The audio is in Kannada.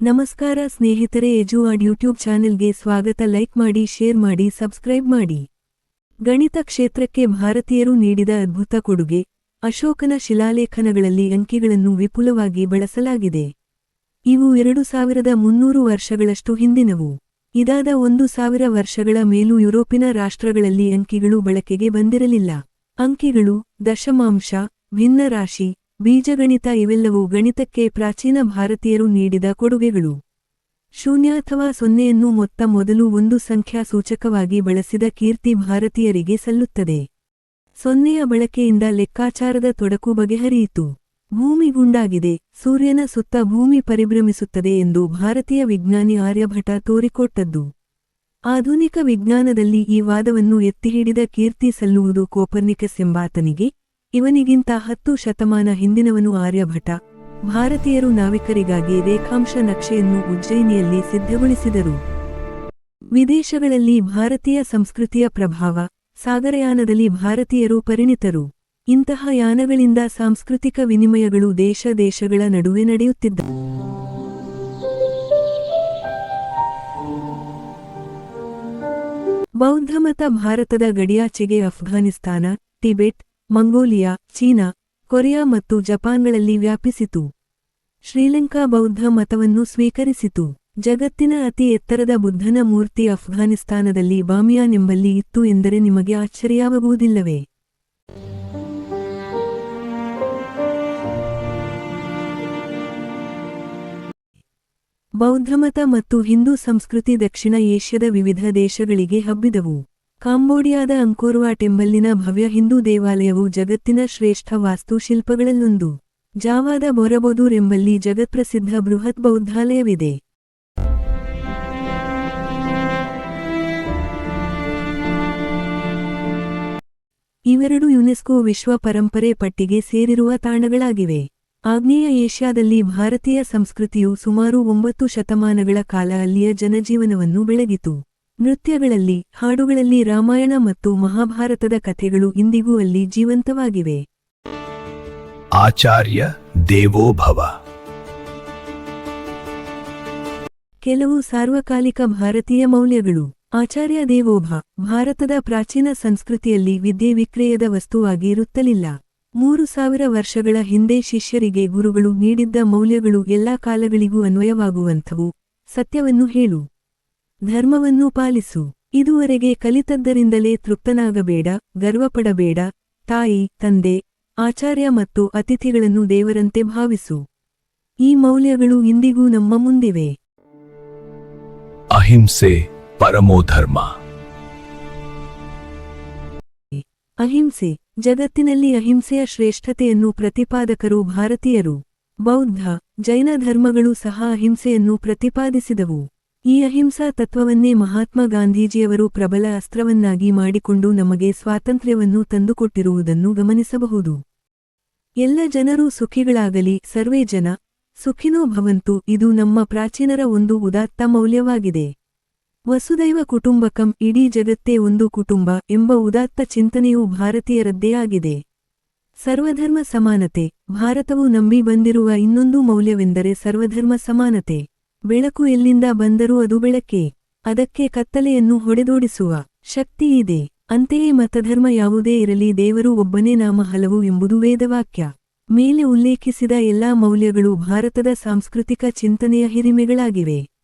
ನಮಸ್ಕಾರ ಸ್ನೇಹಿತರೆ ಎಜುವಾಡ್ ಯೂಟ್ಯೂಬ್ ಚಾನೆಲ್ಗೆ ಸ್ವಾಗತ. ಲೈಕ್ ಮಾಡಿ, ಶೇರ್ ಮಾಡಿ, ಸಬ್ಸ್ಕ್ರೈಬ್ ಮಾಡಿ. ಗಣಿತ ಕ್ಷೇತ್ರಕ್ಕೆ ಭಾರತೀಯರು ನೀಡಿದ ಅದ್ಭುತ ಕೊಡುಗೆ. ಅಶೋಕನ ಶಿಲಾಲೇಖನಗಳಲ್ಲಿ ಅಂಕಿಗಳನ್ನು ವಿಪುಲವಾಗಿ ಬಳಸಲಾಗಿದೆ. ಇವು ಎರಡು ಸಾವಿರದ ಮುನ್ನೂರು ವರ್ಷಗಳಷ್ಟು ಹಿಂದಿನವು. ಇದಾದ ಒಂದು ಸಾವಿರ ವರ್ಷಗಳ ಮೇಲೂ ಯುರೋಪಿನ ರಾಷ್ಟ್ರಗಳಲ್ಲಿ ಅಂಕಿಗಳು ಬಳಕೆಗೆ ಬಂದಿರಲಿಲ್ಲ. ಅಂಕಿಗಳು ದಶಮಾಂಶ, ಭಿನ್ನರಾಶಿ ಬೀಜಗಣಿತ ಇವೆಲ್ಲವೂ ಗಣಿತಕ್ಕೆ ಪ್ರಾಚೀನ ಭಾರತೀಯರು ನೀಡಿದ ಕೊಡುಗೆಗಳು. ಶೂನ್ಯ ಅಥವಾ ಸೊನ್ನೆಯನ್ನು ಮೊತ್ತ ಮೊದಲು ಒಂದು ಸಂಖ್ಯಾ ಸೂಚಕವಾಗಿ ಬಳಸಿದ ಕೀರ್ತಿ ಭಾರತೀಯರಿಗೆ ಸಲ್ಲುತ್ತದೆ. ಸೊನ್ನೆಯ ಬಳಕೆಯಿಂದ ಲೆಕ್ಕಾಚಾರದ ತೊಡಕು ಬಗೆಹರಿಯಿತು. ಭೂಮಿ ಗುಂಡಾಗಿದೆ, ಸೂರ್ಯನ ಸುತ್ತ ಭೂಮಿ ಪರಿಭ್ರಮಿಸುತ್ತದೆ ಎಂದು ಭಾರತೀಯ ವಿಜ್ಞಾನಿ ಆರ್ಯಭಟ ತೋರಿಕೊಟ್ಟದ್ದು. ಆಧುನಿಕ ವಿಜ್ಞಾನದಲ್ಲಿ ಈ ವಾದವನ್ನು ಎತ್ತಿಹಿಡಿದ ಕೀರ್ತಿ ಸಲ್ಲುವುದು ಕೋಪರ್ನಿಕಸ್ ಎಂಬಾತನಿಗೆ ಇವನಿಗಿಂತ ಹತ್ತು ಶತಮಾನ ಹಿಂದಿನವನು ಆರ್ಯಭಟ. ಭಾರತೀಯರು ನಾವಿಕರಿಗಾಗಿ ರೇಖಾಂಶ ನಕ್ಷೆಯನ್ನು ಉಜ್ಜಯಿನಿಯಲ್ಲಿ ಸಿದ್ಧಗೊಳಿಸಿದರು. ವಿದೇಶಗಳಲ್ಲಿ ಭಾರತೀಯ ಸಂಸ್ಕೃತಿಯ ಪ್ರಭಾವ, ಸಾಗರಯಾನದಲ್ಲಿ ಭಾರತೀಯರು ಪರಿಣಿತರು. ಇಂತಹ ಯಾನಗಳಿಂದ ಸಾಂಸ್ಕೃತಿಕ ವಿನಿಮಯಗಳು ದೇಶ ದೇಶಗಳ ನಡುವೆ ನಡೆಯುತ್ತಿದ್ದವು ಬೌದ್ಧಮತ ಭಾರತದ ಗಡಿಯಾಚೆಗೆ Afghanistan, Tibet Mongolia, China, Korea ಮತ್ತು ಜಪಾನ್ಗಳಲ್ಲಿ ವ್ಯಾಪಿಸಿತು. ಶ್ರೀಲಂಕಾ ಬೌದ್ಧ ಮತವನ್ನು ಸ್ವೀಕರಿಸಿತು. ಜಗತ್ತಿನ ಅತಿ ಎತ್ತರದ ಬುದ್ಧನ ಮೂರ್ತಿ ಅಫ್ಘಾನಿಸ್ತಾನದಲ್ಲಿ ಬಾಮಿಯಾನ್ ಎಂಬಲ್ಲಿ ಇತ್ತು ಎಂದರೆ ನಿಮಗೆ ಆಶ್ಚರ್ಯವಾಗುವುದಿಲ್ಲವೇ? ಬೌದ್ಧಮತ ಮತ್ತು ಹಿಂದೂ ಸಂಸ್ಕೃತಿ ದಕ್ಷಿಣ ಏಷ್ಯಾದ ವಿವಿಧ ದೇಶಗಳಿಗೆ ಹಬ್ಬಿದವು. ಕಾಂಬೋಡಿಯಾದ ಅಂಕೋರ್ವಾ ಟೆಂಬಲ್ಲಿನ ಭವ್ಯ ಹಿಂದೂ ದೇವಾಲಯವು ಜಗತ್ತಿನ ಶ್ರೇಷ್ಠ ವಾಸ್ತುಶಿಲ್ಪಗಳಲ್ಲೊಂದು. ಜಾವಾದ ಬೊರಬೊದೂರ್ ಎಂಬಲ್ಲಿ ಜಗತ್ಪ್ರಸಿದ್ಧ ಬೃಹತ್ ಬೌದ್ಧಾಲಯವಿದೆ. ಇವೆರಡು ಯುನೆಸ್ಕೋ ವಿಶ್ವ ಪರಂಪರೆ ಪಟ್ಟಿಗೆ ಸೇರಿರುವ ತಾಣಗಳಾಗಿವೆ. ಆಗ್ನೇಯ ಏಷ್ಯಾದಲ್ಲಿ ಭಾರತೀಯ ಸಂಸ್ಕೃತಿಯು ಸುಮಾರು ಒಂಬತ್ತು ಶತಮಾನಗಳ ಕಾಲ ಅಲ್ಲಿಯ ಜನಜೀವನವನ್ನು ಬೆಳಗಿತು. ನೃತ್ಯಗಳಲ್ಲಿ ಹಾಡುಗಳಲ್ಲಿ ರಾಮಾಯಣ ಮತ್ತು ಮಹಾಭಾರತದ ಕಥೆಗಳು ಇಂದಿಗೂ ಅಲ್ಲಿ ಜೀವಂತವಾಗಿವೆ. ಆಚಾರ್ಯ ದೇವೋಭವ. ಕೆಲವು ಸಾರ್ವಕಾಲಿಕ ಭಾರತೀಯ ಮೌಲ್ಯಗಳು. ಆಚಾರ್ಯ ದೇವೋಭ ಭಾರತದ ಪ್ರಾಚೀನ ಸಂಸ್ಕೃತಿಯಲ್ಲಿ ವಿದ್ಯೆ ವಿಕ್ರಯದ ವಸ್ತುವಾಗಿ ಇರುತ್ತಲಿಲ್ಲ. ಮೂರು ಸಾವಿರ ವರ್ಷಗಳ ಹಿಂದೆ ಶಿಷ್ಯರಿಗೆ ಗುರುಗಳು ನೀಡಿದ್ದ ಮೌಲ್ಯಗಳು ಎಲ್ಲಾ ಕಾಲಗಳಿಗೂ ಅನ್ವಯವಾಗುವಂಥವು. ಸತ್ಯವನ್ನು ಹೇಳು. ಧರ್ಮವನ್ನು ಪಾಲಿಸು. ಇದುವರೆಗೆ ಕಲಿತದ್ದರಿಂದಲೇ ತೃಪ್ತನಾಗಬೇಡ ಗರ್ವಪಡಬೇಡ. ತಾಯಿ ತಂದೆ ಆಚಾರ್ಯ ಮತ್ತು ಅತಿಥಿಗಳನ್ನು ದೇವರಂತೆ ಭಾವಿಸು. ಈ ಮೌಲ್ಯಗಳು ಇಂದಿಗೂ ನಮ್ಮ ಮುಂದಿವೆ. ಅಹಿಂಸೆ ಪರಮೋ ಧರ್ಮ. ಅಹಿಂಸೆ ಜಗತ್ತಿನಲ್ಲಿ ಅಹಿಂಸೆಯ ಶ್ರೇಷ್ಠತೆಯನ್ನು ಪ್ರತಿಪಾದಕರು ಭಾರತೀಯರು. ಬೌದ್ಧ ಜೈನ ಧರ್ಮಗಳು ಸಹ ಅಹಿಂಸೆಯನ್ನು ಪ್ರತಿಪಾದಿಸಿದವು. ಈ ಅಹಿಂಸಾ ತತ್ವವನ್ನೇ ಮಹಾತ್ಮ ಗಾಂಧೀಜಿಯವರು ಪ್ರಬಲ ಅಸ್ತ್ರವನ್ನಾಗಿ ಮಾಡಿಕೊಂಡು ನಮಗೆ ಸ್ವಾತಂತ್ರ್ಯವನ್ನು ತಂದುಕೊಟ್ಟಿರುವುದನ್ನು ಗಮನಿಸಬಹುದು. ಎಲ್ಲ ಜನರು ಸುಖಿಗಳಾಗಲಿ, ಸರ್ವೇ ಜನ ಸುಖಿನೋ ಭವಂತು, ಇದು ನಮ್ಮ ಪ್ರಾಚೀನರ ಒಂದು ಉದಾತ್ತ ಮೌಲ್ಯವಾಗಿದೆ. ವಸುದೈವ ಕುಟುಂಬಕಂ, ಇಡೀ ಜಗತ್ತೇ ಒಂದು ಕುಟುಂಬ ಎಂಬ ಉದಾತ್ತ ಚಿಂತನೆಯು ಭಾರತೀಯರದ್ದೇ ಆಗಿದೆ. ಸರ್ವಧರ್ಮ ಸಮಾನತೆ, ಭಾರತವು ನಂಬಿ ಬಂದಿರುವ ಇನ್ನೊಂದು ಮೌಲ್ಯವೆಂದರೆ ಸರ್ವಧರ್ಮ ಸಮಾನತೆ. ಬೆಳಕು ಎಲ್ಲಿಂದ ಬಂದರೂ ಅದು ಬೆಳಕೆ. ಅದಕ್ಕೆ ಕತ್ತಲೆಯನ್ನು ಹೊಡೆದೋಡಿಸುವ ಶಕ್ತಿ ಇದೆ. ಅಂತೆಯೇ ಮತಧರ್ಮ ಯಾವುದೇ ಇರಲಿ, ದೇವರು ಒಬ್ಬನೇ ನಾಮ ಹಲವು ಎಂಬುದು ವೇದವಾಕ್ಯ. ಮೇಲೆ ಉಲ್ಲೇಖಿಸಿದ ಎಲ್ಲಾ ಮೌಲ್ಯಗಳು ಭಾರತದ ಸಾಂಸ್ಕೃತಿಕ ಚಿಂತನೆಯ ಹಿರಿಮೆಗಳಾಗಿವೆ.